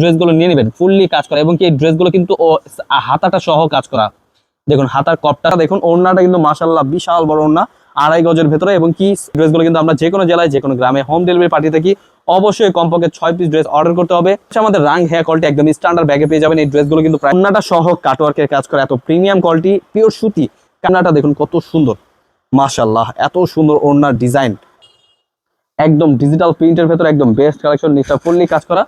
ড্রেসগুলো নিয়ে নেবেন ফুললি কাজ করা, এবং কি এই ড্রেসগুলো কিন্তু হাতাটা সহ কাজ করা। দেখুন, হাতার কপটা দেখুন, ওড়নাটা কিন্তু মাসাল্লাহ বিশাল বড় ওড়না, আড়াই গজের ভেতরে, এবং কি ড্রেসগুলো কিন্তু আমরা যে কোনো জেলায় যে কোনো গ্রামে হোম ডেলিভারি পাঠিয়ে থাকি অবশ্যই কমপক্ষে ছয় পিস ড্রেস অর্ডার করতে হবে। আমাদের রাং হেয়ার কোয়ালিটি একদম স্ট্যান্ডার্ড ব্যাগে পেয়ে যাবেন, এই ড্রেসগুলো কিন্তু ওড়নাটা সহ কাটওয়ার্কের কাজ করে, এত প্রিমিয়াম কোয়ালিটি পিওর সুতি। কান্নাটা দেখুন কত সুন্দর। মাশাল্লাহ এত সুন্দর ওড়নার ডিজাইন একদম ডিজিটাল প্রিন্টের ভেতরে, একদম বেস্ট কালেকশন নিচটা ফুললি কাজ করা।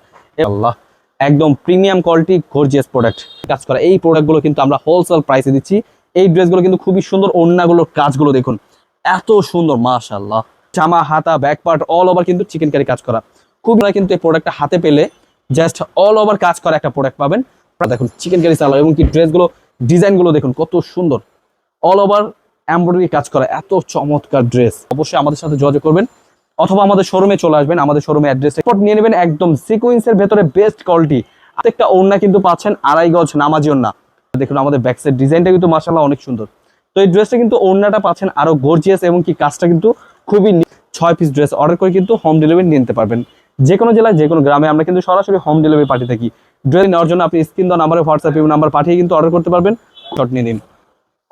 আল্লাহ। একদম প্রিমিয়াম কোয়ালিটি গর্জিয়াস প্রোডাক্ট কাজ করা। এই প্রোডাক্টগুলো কিন্তু আমরা হোলসেল প্রাইসে দিচ্ছি। এই ড্রেসগুলো কিন্তু খুবই সুন্দর ওড়নাগুলোর কাজগুলো দেখুন। এত সুন্দর মাশাল্লাহ জামা, হাতা ব্যাক পার্ট অল ওভার কিন্তু চিকেন কারি কাজ করা। খুব ভালো কিন্তু এই প্রোডাক্টটা হাতে পেলে জাস্ট অল ওভার কাজ করা একটা প্রোডাক্ট পাবেন। দেখুন চিকেন কারি সালোয়ার এবং কি ড্রেসগুলো ডিজাইনগুলো দেখুন, কত সুন্দর। অল ওভার এমব্রয়ডারি কাজ করা, এত চমৎকার ড্রেস অবশ্যই আমাদের সাথে যোগাযোগ করবেন। অথবা আমাদের শোরুমে চলে আসবেন, আমাদের শোরুমে অ্যাড্রেস রিপোর্ট নিয়ে নেবেন, একদম সিকোয়েন্সের ভেতরে বেস্ট কোয়ালিটি প্রত্যেকটা ওড়না কিন্তু পাচ্ছেন আড়াই গজ নামাজি ওড়না। দেখুন আমাদের ব্যাকসের ডিজাইনটা কিন্তু মাসাল্লাহ অনেক সুন্দর। তো এই ড্রেসটা কিন্তু ওড়নাটা পাচ্ছেন আরও গর্জিয়াস এবং কি কাজটা কিন্তু খুবই ছয় পিস ড্রেস অর্ডার করে কিন্তু হোম ডেলিভারি নিতে পারবেন। যে কোনো জেলায় যে কোনো গ্রামে আমরা কিন্তু সরাসরি হোম ডেলিভারি পাঠিয়ে থাকি। ড্রেস নেওয়ার জন্য আপনি স্ক্রিন দেওয়া নাম্বারে হোয়াটসঅ্যাপ নাম্বার পাঠিয়ে কিন্তু অর্ডার করতে পারবেন। শট নিয়ে নিন।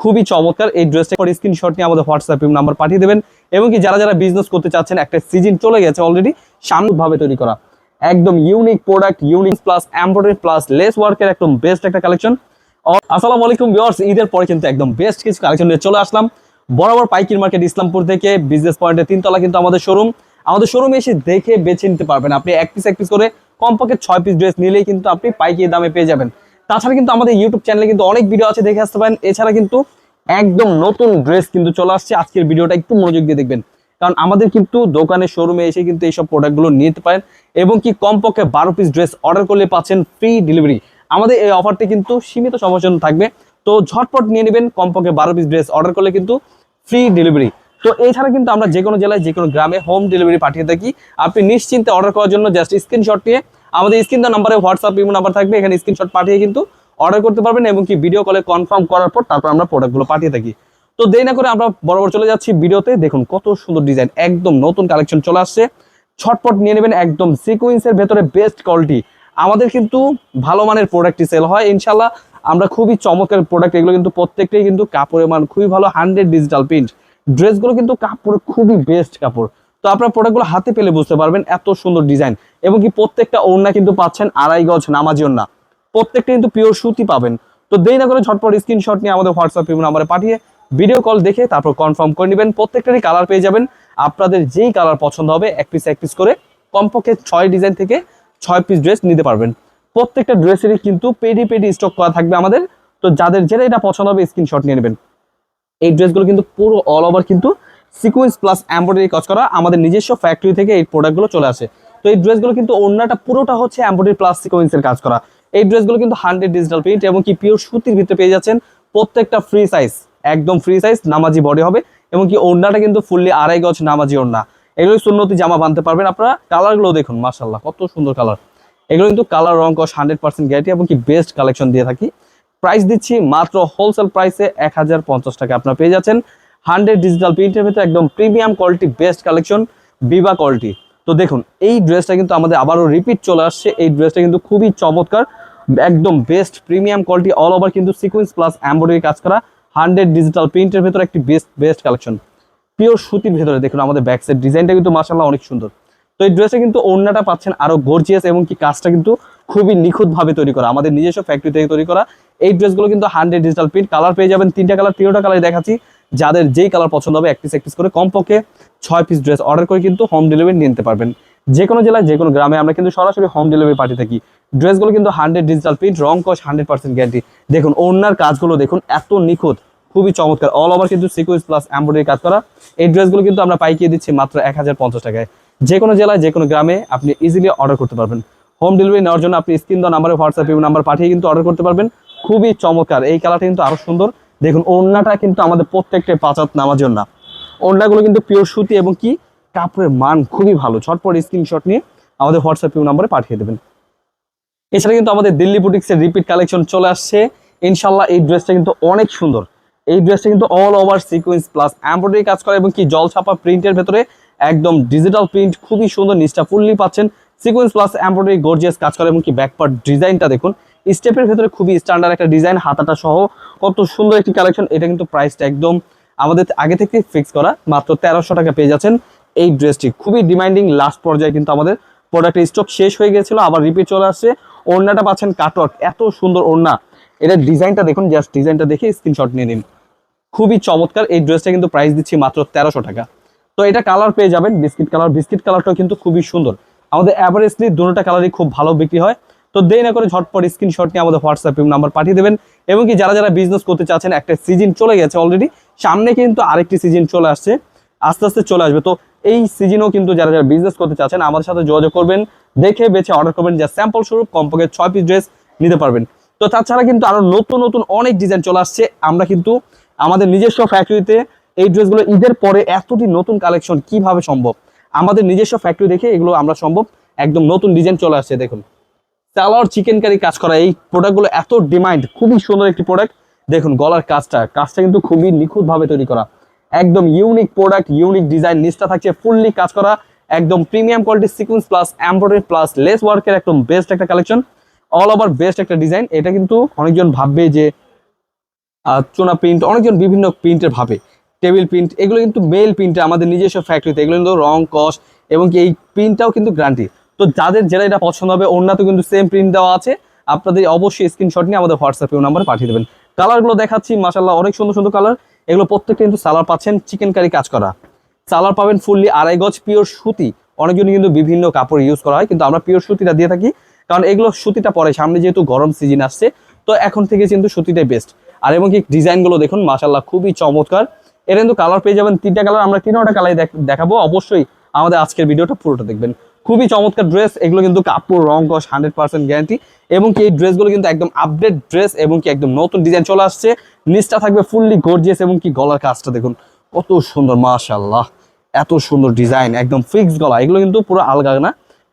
খুবই চমৎকার। এই ড্রেসটা পর স্ক্রিনশট নিয়ে আমাদের হোয়াটসঅ্যাপ নাম্বার পাঠিয়ে দেবেন। এবং কি যারা যারা বিজনেস করতে চাচ্ছেন, একটা সিজন চলে গেছে অলরেডি সাময়িকভাবে তৈরি করা। একদম unique product unique plus embroidery plus lace ওয়ার্কের একদম বেস্ট একটা কালেকশন আসসালামু আলাইকুম ভিউয়ার্স ঈদের পরে কিন্তু একদম বেস্ট কিছু কালেকশন নিয়ে চলে আসলাম। বরাবর পাইকির মার্কেট ইসলামপুর থেকে বিজনেস পয়েন্টের তিনতলা কিন্তু আমাদের শোরুম আমাদের শোরুমে এসে দেখে বেছে নিতে পারবেন। আপনি এক পিস এক পিস করে কমপক্ষে ছয় পিস ড্রেস নিলেই কিন্তু আপনি পাইকির দামে পেয়ে যাবেন। তাছাড়া কিন্তু আমাদের ইউটিউব চ্যানেলে কিন্তু অনেক ভিডিও আছে, দেখে আসতে পারেন। এছাড়া কিন্তু একদম নতুন ড্রেস কিন্তু চলে আসছে। আজকের ভিডিওটা একটু মনোযোগ দিয়ে দেখবেন। কারণ আমাদের কিন্তু দোকানে শোরুমে এসে কিন্তু এইসব প্রোডাক্টগুলো নিতে পারেন এবং কি কমপক্ষে বারো পিস ড্রেস অর্ডার করলে পাচ্ছেন ফ্রি ডেলিভারি আমাদের এই অফারটি কিন্তু সীমিত সময়ের জন্য থাকবে। তো ঝটপট নিয়ে নেবেন, কমপক্ষে বারো পিস ড্রেস অর্ডার করলে কিন্তু ফ্রি ডেলিভারি তো এছাড়া কিন্তু আমরা যে কোনো জেলায় যে কোনো গ্রামে হোম ডেলিভারি পাঠিয়ে থাকি। আপনি নিশ্চিন্তে অর্ডার করার জন্য জাস্ট স্ক্রিনশট নিয়ে আমাদের স্ক্রিন নাম্বারে হোয়াটসঅ্যাপ ইমো নাম্বার থাকবে, এখানে স্ক্রিনশট পাঠিয়ে কিন্তু অর্ডার করতে পারবেন এবং কি ভিডিও কলে কনফার্ম করার পর তারপর আমরা প্রোডাক্টগুলো পাঠিয়ে থাকি। তো দেরি না করে আমরা বরাবর চলে যাচ্ছি ভিডিওতে দেখুন কত সুন্দর ডিজাইন একদম নতুন কালেকশন চলে আসছে। ছটপট নিয়ে নেবেন একদম সিকুয়েন্সের ভেতরে বেস্ট কোয়ালিটি আমাদের কিন্তু ভালো মানের প্রোডাক্টই সেল হয়। ইনশাল্লাহ আমরা খুবই চমৎকার প্রোডাক্ট এগুলো কিন্তু প্রত্যেকটাই কিন্তু কাপড়ের মান খুবই ভালো হান্ড্রেড ডিজিটাল প্রিন্ট ড্রেসগুলো কিন্তু কাপড় খুবই বেস্ট কাপড়। তো আপনার প্রোডাক্টগুলো হাতে পেলে বুঝতে পারবেন এত সুন্দর ডিজাইন এবং কি প্রত্যেকটা ওড়না কিন্তু পাচ্ছেন আড়াই গজ নামাজি ওড়না। প্রত্যেকটা কিন্তু পিওর সুতি পাবেন। তো দেরি না করে ঝটপট স্ক্রিনশট নিয়ে আমাদের হোয়াটসঅ্যাপ নাম্বারে পাঠিয়ে ভিডিও কল দেখে তারপর কনফার্ম করে নেবেন। প্রত্যেকটারই কালার পেয়ে যাবেন। আপনাদের যেই কালার পছন্দ হবে, এক পিস এক পিস করে কমপক্ষে ছয় ডিজাইন থেকে ছয় পিস ড্রেস নিতে পারবেন। প্রত্যেকটা ড্রেসেরই কিন্তু পেডি পেডি স্টক করা থাকবে আমাদের। তো যাদের যেটা এটা পছন্দ হবে স্ক্রিনশট নিয়ে নেবেন। এই ড্রেসগুলো কিন্তু পুরো অল ওভার কিন্তু সিকুয়েন্স প্লাস এমব্রয়ডারি কাজ করা আমাদের নিজস্ব ফ্যাক্টরি থেকে এই প্রোডাক্টগুলো চলে আসে। তো এই ড্রেসগুলো কিন্তু ওড়নাটা পুরোটা হচ্ছে এমব্রয়ডারি প্লাস সিকুয়েন্সের কাজ করা। এই ড্রেসগুলো কিন্তু হান্ড্রেড ডিজিটাল প্রিন্ট এবং কি পিওর সুতির ভিতরে পেয়ে যাচ্ছেন প্রত্যেকটা ফ্রি সাইজ একদম ফ্রি সাইজ নামাজি বডি হবে এবং কি ওড়নাটা কিন্তু ফুললি আড়াই গজ নামাজি ওড়না। এগুলো সুন্নতি জামা বানতে পারবেন আপনারা। কালারগুলো দেখুন মার্শাল্লাহ কত সুন্দর কালার এগুলো কিন্তু কালার রং কস হান্ড্রেড পার্সেন্ট গ্যারান্টি এবং কি বেস্ট কালেকশন দিয়ে থাকি। প্রাইস দিচ্ছি মাত্র হোলসেল প্রাইসে এক হাজার পঞ্চাশ টাকা। আপনারা পেয়ে যাচ্ছেন হান্ড্রেড ডিজিটাল প্রিন্টের ভিতরে একদম premium quality, best collection Biba quality. তো দেখুন, এই ড্রেসটা কিন্তু আমাদের আবারও রিপিট চলে আসছে। এই ড্রেসটা কিন্তু খুবই চমৎকার, একদম best premium quality all over কিন্তু সিকুয়েন্স প্লাস এমব্রয়ডারি কাজ করা, হান্ড্রেড ডিজিটাল প্রিন্টের ভেতরে একটি বেস্ট বেস্ট কালেকশন পিওর সুতির ভেতরে দেখুন আমাদের ব্যাক সাইড ডিজাইনটা কিন্তু মাসাল্লাহ অনেক সুন্দর। তো এই ড্রেসে কিন্তু ওড়নাটা পাচ্ছেন আরও গর্জিয়াস এবং কি কাজটা কিন্তু খুবই নিখুঁতভাবে তৈরি করা, আমাদের নিজস্ব ফ্যাক্টরি থেকে তৈরি করা। এই ড্রেসগুলো কিন্তু হান্ড্রেড ডিজিটাল প্রিন্ট কালার পেয়ে যাবেন, তিনটা কালার তিনটা কালার দেখাচ্ছি। যাদের যেই কালার পছন্দ হবে, এক পিস এক পিস করে কমপক্ষে ছয় পিস ড্রেস অর্ডার করে কিন্তু হোম ডেলিভারি নিতে পারবেন। যে কোনো জেলায় যে কোনো গ্রামে আমরা কিন্তু সরাসরি হোম ডেলিভারি পাঠিয়ে থাকি। ড্রেসগুলো কিন্তু হান্ড্রেড ডিজিটাল প্রিন্ট রং কস হান্ড্রেড পার্সেন্ট গ্যারান্টি দেখুন, ওড়নার কাজগুলো দেখুন, এত নিখুঁত, খুবই চমৎকার। অল ওভার কিন্তু সিকুয়েন্স প্লাস এমব্রয়ডারি কাজ করা। এই ড্রেসগুলো কিন্তু আমরা পাইকিয়ে দিচ্ছি মাত্র এক হাজার পঞ্চাশ টাকায়। যে কোনো জেলায় যে কোনো গ্রামে আপনি ইজিলি অর্ডার করতে পারবেন। হোম ডেলিভারি নেওয়ার জন্য আপনি স্ক্রিন দেওয়া নাম্বারে হোয়াটসঅ্যাপ নাম্বার পাঠিয়ে কিন্তু অর্ডার করতে পারবেন। খুবই চমৎকার। এই কালারটা কিন্তু আরও সুন্দর। দেখুন, ওড়নাটা কিন্তু আমাদের প্রত্যেকটা পাঁচাত নামার জন্য ওড়নাগুলো কিন্তু পিওর সুতি এবং কি? কাপড়ের মান খুবই ভালো। ছটপট স্ক্রিনশট নিয়ে আমাদের হোয়াটসঅ্যাপ নাম্বারে পাঠিয়ে দেবেন। এছাড়া কিন্তু আমাদের দিল্লি বুটিক্সের রিপিট কালেকশন চলে আসছে। ইনশাল্লাহ এই ড্রেসটা কিন্তু অনেক সুন্দর। এই ড্রেসটা কিন্তু all over sequence plus embroidery কাজ করা এবং কি? জল ছাপা প্রিন্টের ভেতরে একদম ডিজিটাল প্রিন্ট খুবই সুন্দর, নিচটা ফুললি পাচ্ছেন। সিকোয়েন্স প্লাস এমব্রয়ডারি গর্জিয়াস কাজ করে এবং কি? ব্যাকপার্ট ডিজাইনটা দেখুন। স্টেপের ভেতরে খুবই স্ট্যান্ডার্ড একটা ডিজাইন হাতাটা সহ কত সুন্দর একটি কালেকশন এটা কিন্তু প্রাইসটা একদম আমাদের আগে থেকে ফিক্স করা, মাত্র তেরোশো টাকা পেয়ে যাচ্ছেন এই ড্রেসটি খুবই ডিমান্ডিং লাস্ট পর্যায়ে কিন্তু আমাদের প্রোডাক্টের স্টক শেষ হয়ে গেছিল, আবার রিপিট চলে আসছে। ওড়নাটা পাচ্ছেন কাটওয়ার্ক এত সুন্দর ওড়না। এটা ডিজাইনটা দেখুন জাস্ট ডিজাইনটা দেখে স্ক্রিনশট নিয়ে নিন। খুবই চমৎকার, এই ড্রেসটা কিন্তু প্রাইস দিচ্ছি মাত্র তেরোশো টাকা। তো এটা কালার পেয়ে যাবেন বিস্কিট কালার বিস্কিট কালারটাও কিন্তু খুবই সুন্দর। আমাদের অ্যাভারেজলি দুটোটা কালারই খুব ভালো বিক্রি হয়। তো দেরি না করে ঝটপট স্ক্রিনশট নিয়ে আমাদের হোয়াটসঅ্যাপ নাম্বার পাঠিয়ে দেবেন এবং কি যারা যারা বিজনেস করতে চাচ্ছেন, একটা সিজন চলে গেছে অলরেডি সামনে কিন্তু আরেকটি সিজন চলে আসছে, আস্তে আস্তে চলে আসবে। তো এই সিজনেও কিন্তু যারা যারা বিজনেস করতে চাচ্ছেন, আমাদের সাথে যোগাযোগ করবেন, দেখে বেছে অর্ডার করবেন, যা স্যাম্পল স্বরূপ কমপক্ষে ছয় পিস ড্রেস নিতে পারবেন। তো তাছাড়া কিন্তু আরও নতুন নতুন অনেক ডিজাইন চলে আসছে। আমরা কিন্তু আমাদের নিজস্ব ফ্যাক্টরিতে এই ড্রেসগুলো ঈদের পরে এতটি নতুন কালেকশন কীভাবে সম্ভব? আমাদের নিজস্ব ফ্যাক্টরি দেখে এগুলো আমরা সম্ভব। একদম নতুন ডিজাইন চলে আসছে, দেখুন। সালোয়ার চিকেন কারি কাজ করা, এই প্রোডাক্টগুলো এত ডিমান্ড খুবই সুন্দর একটি প্রোডাক্ট দেখুন, গলার কাজটা কাজটা কিন্তু খুবই নিখুঁতভাবে তৈরি করা। একদম ইউনিক প্রোডাক্ট ইউনিক ডিজাইন নিচটা থাকছে ফুললি কাজ করা, একদম premium quality sequence plus embroidery plus lace ওয়ার্কের একদম বেস্ট একটা কালেকশন অল ওভার বেস্ট একটা ডিজাইন এটা কিন্তু অনেকজন ভাববে যে চোনা প্রিন্ট অনেকজন বিভিন্ন প্রিন্টের ভাবে। টেবিল প্রিন্ট এগুলো কিন্তু মেল প্রিন্টে আমাদের নিজস্ব ফ্যাক্টরিতে এগুলো কিন্তু রং কস এবং এই প্রিন্টটাও কিন্তু গ্যারান্টি তো যাদের যেটা এটা পছন্দ হবে অন্যতে কিন্তু সেম প্রিন্ট দেওয়া আছে। আপনাদের অবশ্যই স্ক্রিনশট নিয়ে আমাদের হোয়াটসঅ্যাপে নাম্বারে পাঠিয়ে দেবেন। কালারগুলো দেখাচ্ছি মাসাল্লাহ অনেক সুন্দর সুন্দর কালার এগুলো প্রত্যেকটা কিন্তু সালার পাচ্ছেন চিকেন কারি কাজ করা। সালার পাবেন ফুললি আড়াই গজ পিওর সুতি। অনেকজন কিন্তু বিভিন্ন কাপড় ইউজ করা হয়, কিন্তু আমরা পিওর সুতিটা দিয়ে থাকি। কারণ এগুলো সুতিটা পরে, সামনে যেহেতু গরম সিজন আসছে, তো এখন থেকে কিন্তু সুতিটাই বেস্ট আর এবং কি ডিজাইনগুলো দেখুন মাসাল্লাহ খুবই চমৎকার। এর কিন্তু কালার পেয়ে যাবেন, তিনটা কালার আমরা তিনটা কালার দেখাবো। অবশ্যই আমাদের আজকের ভিডিওটা পুরোটা দেখবেন। খুবই চমৎকার ড্রেস এগুলো কিন্তু কাপড়, রং কস হান্ড্রেড পার্সেন্ট গ্যারান্টি এবং কি এই ড্রেসগুলো কিন্তু একদম আপডেট ড্রেস এবং কি একদম নতুন ডিজাইন চলে আসছে। নিচটা থাকবে ফুললি গর্জিয়াস এবং কি গলার কাজটা দেখুন, কত সুন্দর মাশাল্লাহ এত সুন্দর ডিজাইন একদম ফিক্স গলা, এগুলো কিন্তু পুরো আলগা না,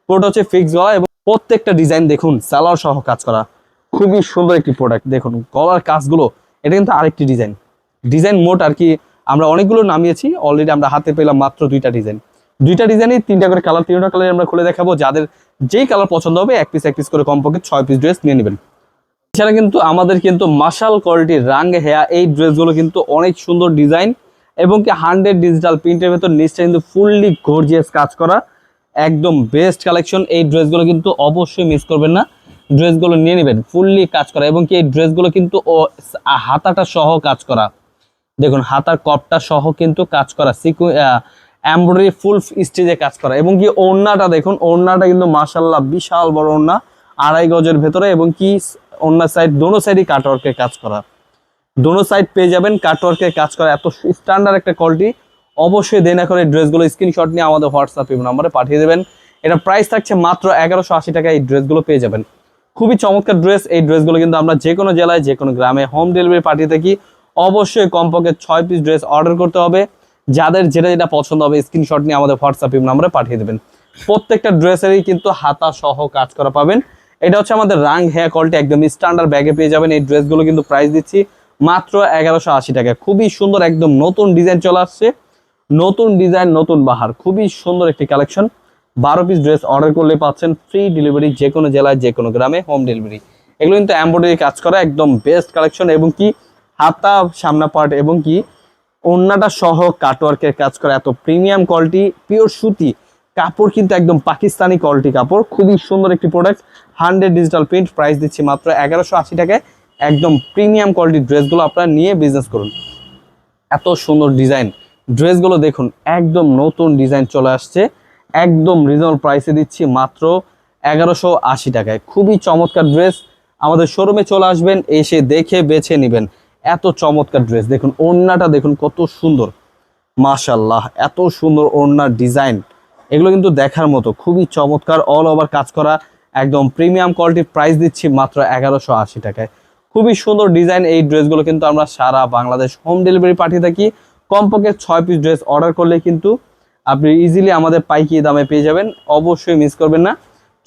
পুরোটা হচ্ছে ফিক্স গলা এবং প্রত্যেকটা ডিজাইন দেখুন সালোয়ার সহ কাজ করা, খুবই সুন্দর একটি প্রোডাক্ট দেখুন, গলার কাজগুলো, এটা কিন্তু আরেকটি ডিজাইন ডিজাইন মোট আর কি আমরা অনেকগুলো নামিয়েছি অলরেডি আমরা হাতে পেলাম মাত্র দুইটা ডিজাইন দুইটা ডিজাইনই তিনটা করে কালার তিনটা কালার আমরা খুলে দেখাবো। যাদের যেই কালার পছন্দ হবে, এক পিস এক পিস করে কমপক্ষে ছয় পিস ড্রেস নিয়ে নেবেন। এছাড়া কিন্তু আমাদের কিন্তু মাসাল কোয়ালিটির রাং হেয়া এই ড্রেসগুলো কিন্তু অনেক সুন্দর ডিজাইন এবং কি হান্ড্রেড ডিজিটাল প্রিন্টের ভেতর নিচটা কিন্তু ফুললি গর্জিয়াস কাজ করা। একদম বেস্ট কালেকশন এই ড্রেসগুলো কিন্তু অবশ্যই মিস করবেন না। ড্রেসগুলো নিয়ে নেবেন, ফুললি কাজ করা এবং কি এই ড্রেসগুলো কিন্তু হাতাটা সহ কাজ করা। দেখুন, হাতার কপটা সহ কিন্তু কাজ করা। সিকু এমব্রয়ডারি ফুল স্টেজে কাজ করা। এবং কি ওড়নাটা দেখুন, ওড়নাটা কিন্তু মাসাল্লাহ বিশাল বড় ওড়না, আড়াই গজের ভেতরে এবং কি ওড়না সাইড দোনো সাইডই কাটওয়ার্কের কাজ করা। দোনো সাইড পেয়ে যাবেন কাটওয়ার্কের কাজ করা। এত স্ট্যান্ডার্ড একটা কোয়ালিটি অবশ্যই দেনা করে ড্রেসগুলো স্ক্রিনশট নিয়ে আমাদের হোয়াটসঅ্যাপ নাম্বারে পাঠিয়ে দেবেন। এটা প্রাইস থাকছে মাত্র এগারোশো আশি টাকা এই ড্রেসগুলো পেয়ে যাবেন। খুবই চমৎকার ড্রেস এই ড্রেসগুলো কিন্তু আমরা যে কোনো জেলায়, যে কোনো গ্রামে হোম ডেলিভারি পাঠিয়ে থাকি অবশ্যই কমপক্ষে ছয় পিস ড্রেস অর্ডার করতে হবে। যাদের যেটা যেটা পছন্দ হবে স্ক্রিনশট নিয়ে আমাদের হোয়াটসঅ্যাপ নাম্বারে পাঠিয়ে দেবেন। প্রত্যেকটা ড্রেসেরই কিন্তু হাতা সহ কাজ করা পাবেন। এটা হচ্ছে আমাদের রাং হেয়ার কলটি একদম স্ট্যান্ডার্ড ব্যাগে পেয়ে যাবেন। এই ড্রেসগুলো কিন্তু প্রাইস দিচ্ছি মাত্র এগারোশো আশি টাকা। খুবই সুন্দর একদম নতুন ডিজাইন চলে আসছে। নতুন ডিজাইন নতুন বাহার। খুবই সুন্দর একটি কালেকশন বারো পিস ড্রেস অর্ডার করলে পাচ্ছেন ফ্রি ডেলিভারি যে কোনো জেলায় যে কোনো গ্রামে হোম ডেলিভারি এগুলো কিন্তু এমব্রয়ডারি কাজ করা একদম বেস্ট কালেকশন এবং কি হাতা সামনা পার্ট এবং কি ওড়নাটা সহ কাটওয়ার্কের কাজ করা এত প্রিমিয়াম কোয়ালিটি পিওর সুতি কাপড় কিন্তু একদম পাকিস্তানি কোয়ালিটি কাপড়, খুবই সুন্দর একটি product hundred digital print price দিচ্ছি মাত্র এগারোশো আশি টাকায়, একদম প্রিমিয়াম কোয়ালিটির ড্রেসগুলো আপনারা নিয়ে বিজনেস করুন। এত সুন্দর ডিজাইন ড্রেসগুলো দেখুন, একদম নতুন ডিজাইন চলে আসছে, একদম রিজনেবল প্রাইসে দিচ্ছি মাত্র এগারোশো আশি টাকায়। খুবই চমৎকার ড্রেস আমাদের শোরুমে চলে আসবেন, এসে দেখে বেছে নেবেন। এত চমৎকার ড্রেস দেখুন, ওড়নাটা দেখুন, কত সুন্দর। মাশাল্লাহ এত সুন্দর ওড়নার ডিজাইন এগুলো কিন্তু দেখার মতো, খুবই চমৎকার অল ওভার কাজ করা, একদম প্রিমিয়াম কোয়ালিটির প্রাইস দিচ্ছি মাত্র এগারোশো আশি টাকায়। খুবই সুন্দর ডিজাইন এই ড্রেসগুলো কিন্তু আমরা সারা বাংলাদেশ হোম ডেলিভারি পাঠিয়ে থাকি। কমপক্ষে ছয় পিস ড্রেস অর্ডার করলে কিন্তু আপনি ইজিলি আমাদের পাইকি দামে পেয়ে যাবেন। অবশ্যই মিস করবেন না।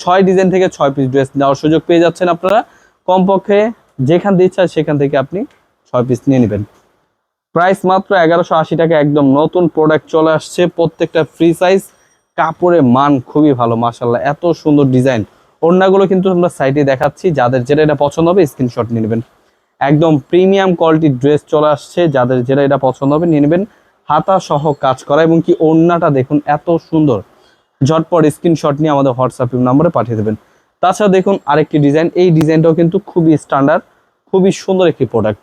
ছয় ডিজাইন থেকে ছয় পিস ড্রেস নেওয়ার সুযোগ পেয়ে যাচ্ছেন আপনারা। কমপক্ষে যেখান দিয়ে ইচ্ছা সেখান থেকে আপনি ছয় পিস নিয়ে নেবেন। প্রাইস মাত্র এগারোশো আশি টাকা, একদম নতুন প্রোডাক্ট চলে আসছে। প্রত্যেকটা ফ্রি সাইজ কাপড়ের মান খুবই ভালো মাসাল্লাহ এত সুন্দর ডিজাইন ওড়নাগুলো কিন্তু আমরা সাইডে দেখাচ্ছি। যাদের যেটা এটা পছন্দ হবে স্ক্রিনশট নিয়ে নেবেন। একদম প্রিমিয়াম কোয়ালিটির ড্রেস চলে আসছে। যাদের যেটা এটা পছন্দ হবে, নিয়ে নেবেন। হাতা সহ কাজ করা এবং কি ওড়নাটা দেখুন, এত সুন্দর। ঝটপট স্ক্রিনশট নিয়ে আমাদের হোয়াটসঅ্যাপ নাম্বারে পাঠিয়ে দেবেন। তাছাড়া দেখুন আরেকটি ডিজাইন এই ডিজাইনটাও কিন্তু খুবই স্ট্যান্ডার্ড খুবই সুন্দর একটি প্রোডাক্ট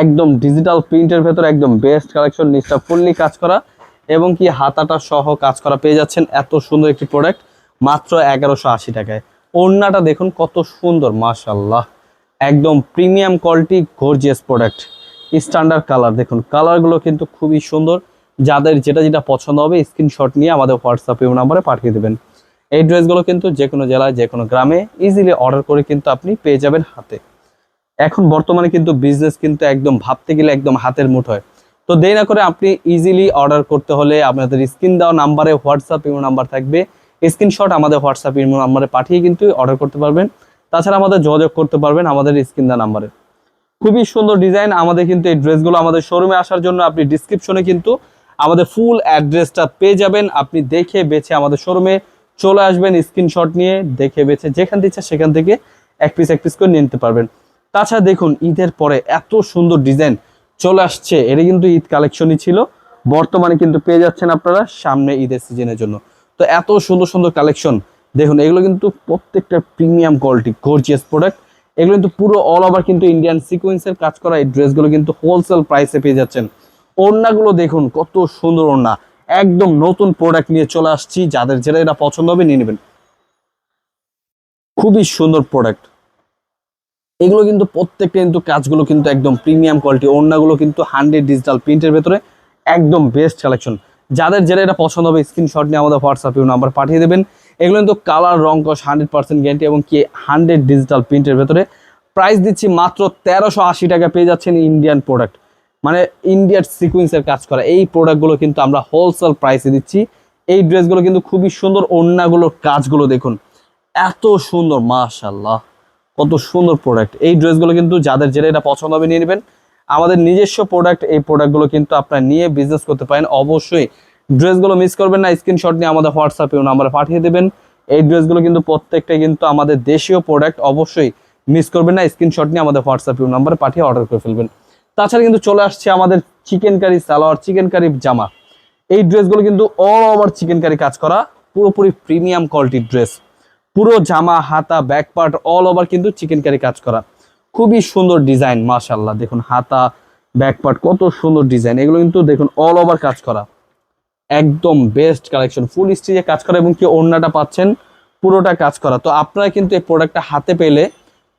একদম ডিজিটাল প্রিন্টের ভেতর একদম বেস্ট কালেকশন নিচটা ফুললি কাজ করা এবং কি হাতাটা সহ কাজ করা পেয়ে যাচ্ছেন এত সুন্দর একটি প্রোডাক্ট মাত্র এগারোশো আশি টাকায়। ওড়নাটা দেখুন কত সুন্দর মাশাল্লাহ একদম premium quality gorgeous product standard colour দেখুন কালারগুলো কিন্তু খুবই সুন্দর। যাদের যেটা যেটা পছন্দ হবে স্ক্রিনশট নিয়ে আমাদের হোয়াটসঅ্যাপ নাম্বারে পাঠিয়ে দেবেন। এই ড্রেসগুলো কিন্তু যে কোনো জেলায় যে কোনো গ্রামে ইজিলি অর্ডার করে কিন্তু আপনি পেয়ে যাবেন হাতে। এখন বর্তমানে কিন্তু বিজনেস কিন্তু একদম ভাবতে গেলে একদম হাতের মুঠোয়। তো দেরি না করে আপনি ইজিলি অর্ডার করতে হলে আপনাদের স্ক্রিন দেওয়া নাম্বারে হোয়াটসঅ্যাপ ইমো নাম্বার থাকবে। স্ক্রিনশট আমাদের হোয়াটসঅ্যাপ ইমো নাম্বারে পাঠিয়ে কিন্তু অর্ডার করতে পারবেন। তাছাড়া আমাদের যোগাযোগ করতে পারবেন আমাদের স্ক্রিন দেওয়া নাম্বারে খুবই সুন্দর ডিজাইন আমাদের কিন্তু এই ড্রেসগুলো আমাদের শোরুমে আসার জন্য আপনি ডিসক্রিপশনে কিন্তু আমাদের ফুল অ্যাড্রেসটা পেয়ে যাবেন। আপনি দেখে বেছে আমাদের শোরুমে চলে আসবেন স্ক্রিনশট নিয়ে, দেখে বেছে যেখান ইচ্ছা সেখান থেকে এক পিস এক পিস করে নিতে পারবেন। তাছাড়া দেখুন, ঈদের পরে এত সুন্দর ডিজাইন চলে আসছে। এটা কিন্তু ঈদ কালেকশনই ছিল। বর্তমানে কিন্তু পেয়ে যাচ্ছেন আপনারা সামনে ঈদের সিজনের জন্য। তো এত সুন্দর সুন্দর কালেকশন। দেখুন, এগুলো কিন্তু প্রত্যেকটা প্রিমিয়াম কোয়ালিটি গর্জিয়াস প্রোডাক্ট এগুলো কিন্তু পুরো অল ওভার কিন্তু ইন্ডিয়ান সিকোয়েন্সের কাজ করা এই ড্রেসগুলো কিন্তু হোলসেল প্রাইসে পেয়ে যাচ্ছেন। ওড়নাগুলো দেখুন, কত সুন্দর ওড়না। একদম নতুন প্রোডাক্ট নিয়ে চলে আসছি। যাদের যেটা এটা পছন্দ হবে নিয়ে নেবেন। খুবই সুন্দর প্রোডাক্ট এগুলো কিন্তু প্রত্যেকটা কিন্তু কাজগুলো কিন্তু একদম প্রিমিয়াম কোয়ালিটি ওড়নাগুলো কিন্তু হান্ড্রেড ডিজিটাল প্রিন্টের ভেতরে একদম বেস্ট কালেকশন যাদের যেটা এটা পছন্দ হবে স্ক্রিনশট নিয়ে আমাদের হোয়াটসঅ্যাপে নাম্বার পাঠিয়ে দেবেন। এগুলো কিন্তু কালার রং কস হান্ড্রেড পার্সেন্ট গ্যারান্টি এবং কি হান্ড্রেড ডিজিটাল প্রিন্টের ভেতরে। প্রাইস দিচ্ছি মাত্র তেরোশো আশি টাকা, পেয়ে যাচ্ছেন ইন্ডিয়ান প্রোডাক্ট মানে ইন্ডিয়ার সিকুয়েন্সের কাজ করা। এই প্রোডাক্টগুলো কিন্তু আমরা হোলসেল প্রাইসে দিচ্ছি। এই ড্রেসগুলো কিন্তু খুবই সুন্দর, ওড়নাগুলোর কাজগুলো দেখুন। এত সুন্দর মাশাল্লাহ কত সুন্দর প্রোডাক্ট এই ড্রেসগুলো কিন্তু যাদের যেটা এটা পছন্দ হবে নিয়ে নেবেন। আমাদের নিজস্ব প্রোডাক্ট এই প্রোডাক্টগুলো কিন্তু আপনারা নিয়ে বিজনেস করতে পারেন। অবশ্যই ড্রেসগুলো মিস করবেন না স্ক্রিনশট নিয়ে আমাদের হোয়াটসঅ্যাপে নাম্বারে পাঠিয়ে দেবেন। এই ড্রেসগুলো কিন্তু প্রত্যেকটা কিন্তু আমাদের দেশীয় প্রোডাক্ট অবশ্যই মিস করবেন না স্ক্রিনশট নিয়ে আমাদের হোয়াটসঅ্যাপে নাম্বারে পাঠিয়ে অর্ডার করে ফেলবেন। তাছাড়া কিন্তু চলে আসছে আমাদের চিকেন কারি সালোয়ার চিকেন কারি জামা। এই ড্রেসগুলো কিন্তু অল ওভার চিকেন কারি কাজ করা, পুরোপুরি প্রিমিয়াম কোয়ালিটির ড্রেস পুরো জামা, হাতা ব্যাক পার্ট অল ওভার কিন্তু চিকেন কারি কাজ করা। খুবই সুন্দর ডিজাইন মাশাল্লাহ দেখুন, হাতা ব্যাক পার্ট কত সুন্দর ডিজাইন এগুলো কিন্তু দেখুন অল ওভার কাজ করা। একদম বেস্ট কালেকশন ফুল স্টিচে কাজ করা এবং কি ওড়নাটা পাচ্ছেন, পুরোটা কাজ করা। তো আপনারা কিন্তু এই প্রোডাক্টটা হাতে পেলে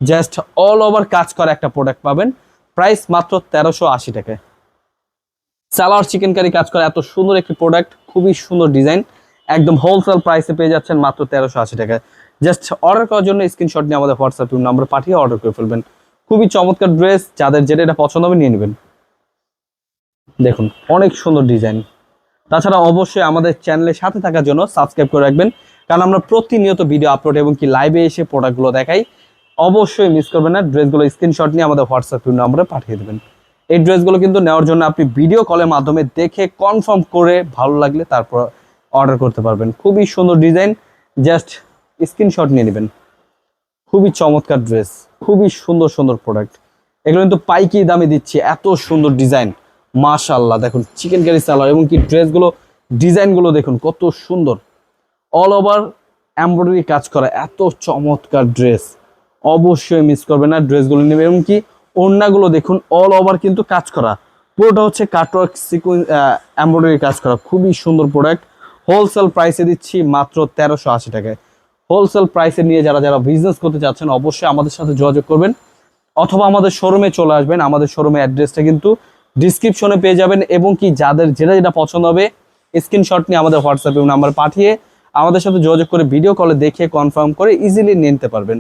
জাস্ট অল ওভার কাজ করা একটা প্রোডাক্ট পাবেন। প্রাইস মাত্র তেরোশো আশি টাকায় সালোয়ার চিকেন কারি কাজ করা, এত সুন্দর একটি প্রোডাক্ট খুবই সুন্দর ডিজাইন একদম হোলসেল প্রাইসে পেয়ে যাচ্ছেন মাত্র তেরোশো আশি টাকায়। জাস্ট অর্ডার করার জন্য স্ক্রিনশট নিয়ে আমাদের হোয়াটসঅ্যাপ নাম্বার পাঠিয়ে অর্ডার করে ফেলবেন। খুবই চমৎকার ড্রেস যাদের যেটা এটা পছন্দ হবে নিয়ে নেবেন। দেখুন, অনেক সুন্দর ডিজাইন তাছাড়া অবশ্যই আমাদের চ্যানেলের সাথে থাকার জন্য সাবস্ক্রাইব করে রাখবেন। কারণ আমরা প্রতিনিয়ত ভিডিও আপলোড এবং কি লাইভে এসে প্রোডাক্টগুলো দেখাই। অবশ্যই মিস করবেন না ড্রেসগুলো স্ক্রিনশট নিয়ে আমাদের হোয়াটসঅ্যাপ নাম্বারে পাঠিয়ে দেবেন। এই ড্রেসগুলো কিন্তু নেওয়ার জন্য আপনি ভিডিও কলের মাধ্যমে দেখে কনফার্ম করে ভালো লাগলে তারপর অর্ডার করতে পারবেন। খুবই সুন্দর ডিজাইন জাস্ট স্ক্রিনশট নিয়ে নেবেন। খুবই চমৎকার ড্রেস, খুবই সুন্দর সুন্দর প্রোডাক্ট এগুলো কিন্তু পাইকি দামে দিচ্ছি, এত সুন্দর ডিজাইন। মাশাল্লাহ দেখুন চিকেন কারি সালোয়ার এবং কি ড্রেসগুলো, ডিজাইনগুলো দেখুন, কত সুন্দর। অল ওভার এমব্রয়ডারি কাজ করা, এত চমৎকার ড্রেস। অবশ্যই মিস করবে না ড্রেসগুলো নেবে এবং কি, ওড়নাগুলো দেখুন অল ওভার কিন্তু কাজ করা। পুরোটা হচ্ছে কাটওয়ার্ক সিকুয়েন্স এমব্রয়ডারি কাজ করা, খুবই সুন্দর প্রোডাক্ট হোলসেল প্রাইসে দিচ্ছি মাত্র তেরোশো আশি টাকায়। হোলসেল প্রাইসে নিয়ে যারা যারা বিজনেস করতে চাচ্ছেন, অবশ্যই আমাদের সাথে যোগাযোগ করবেন। অথবা আমাদের শোরুমে চলে আসবেন। আমাদের শোরুমে অ্যাড্রেসটা কিন্তু ডিসক্রিপশনে পেয়ে যাবেন এবং কি যাদের যেটা যেটা পছন্দ হবে স্ক্রিনশট নিয়ে আমাদের হোয়াটসঅ্যাপে নাম্বার পাঠিয়ে আমাদের সাথে যোগাযোগ করে ভিডিও কলে দেখে কনফার্ম করে ইজিলি নিতে পারবেন।